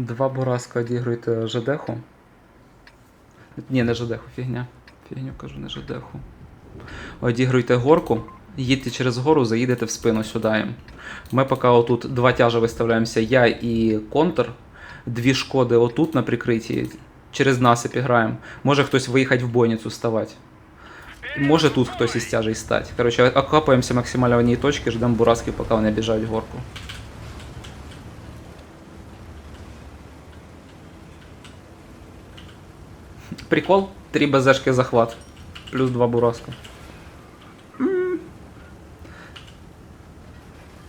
Два бураска одігруйте ЖДху. Ні, не ЖДху, фігня. Фігню кажу, не ЖДху. Одігруйте горку, їдьте через гору, заїдете в спину сюди. Ми поки отут два тяжа виставляємося, я і контр. Дві шкоди отут на прикритті. Через насип граємо. Може хтось виїхати в бойницю ставати. Може тут хтось із тяжей стати. Коротше, окапаємося максимально в одній точці, ждемо бураски, поки вони біжать горку. Прикол, три БЗшки захват. Плюс два бураска.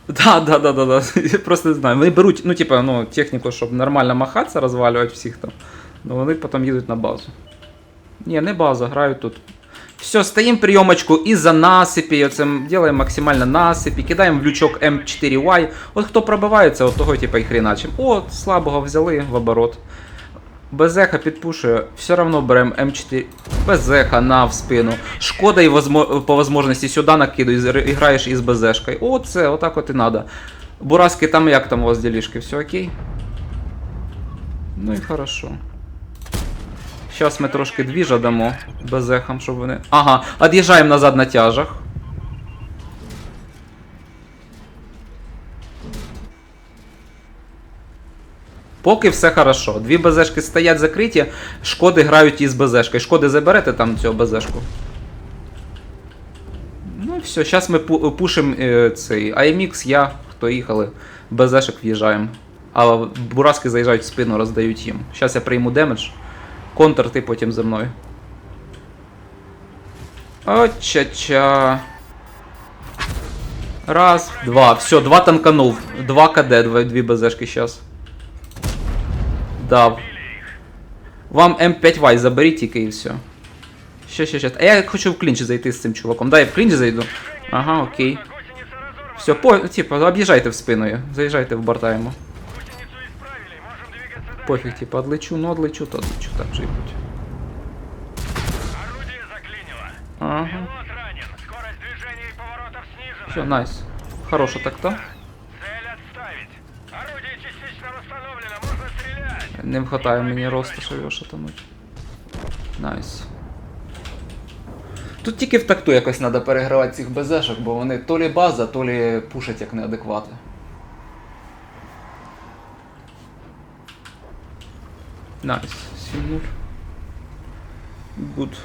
Да, да, да, да, да. Я просто не знаю. Вони беруть, ну, типа, ну, техніку, щоб нормально махатися, розвалювати всіх там. Ну вони потім їдуть на базу. Ні, не база, грають тут. Все, стоїм прийомочку і за насипі, оце делаємо максимально насипі, кидаємо в лючок М4Y. От хто пробивається, от того типа і хріначим. О, слабого взяли в оборот. Безеха підпушує, все равно беремо М4. Безеха на в спину. Шкода і возмо... по возможності сюди накидуй, зр- і граєш із Безешкою. Оце, отак от і надо. Бураски там як там у вас ділішки, все окей? Ну і хорошо. Зараз ми трошки двіжа дамо безехам, щоб вони. Ага, від'їжджаємо назад на тяжах. Поки все хорошо. Дві БЗшки стоять закриті, шкоди грають із БЗшкою. Шкоди заберете там цього БЗшку. Ну і все, зараз ми пу- пушимо е, цей IMX, я, хто їхали, БЗшек в'їжджаємо. А бураски заїжджають в спину, роздають їм. Зараз я прийму демедж. Контр ти потім за мною. О-ча-ча. Раз, два. Все, два танканув. Два КД, дві БЗшки зараз. Дав. Вам М5 В заберіть тільки і все. Ще, ще, ще. А я хочу в клінч зайти з цим чуваком. Дай я в клінч зайду. Ага, окей. Все, по, типа, об'їжджайте в спиною. Заїжджайте в борта йому. Пофіг, типа, отлечу, ну отлечу, то отлечу, так же і будь. Ага. Все, найс. Хорошо так-то. Не вистачає мені росту, щоб його шатануть. Найс. Тут тільки в такту якось треба перегравати цих БЗшок, бо вони то лі база, то лі пушать як неадеквати. Найс. 7-0. Гуд.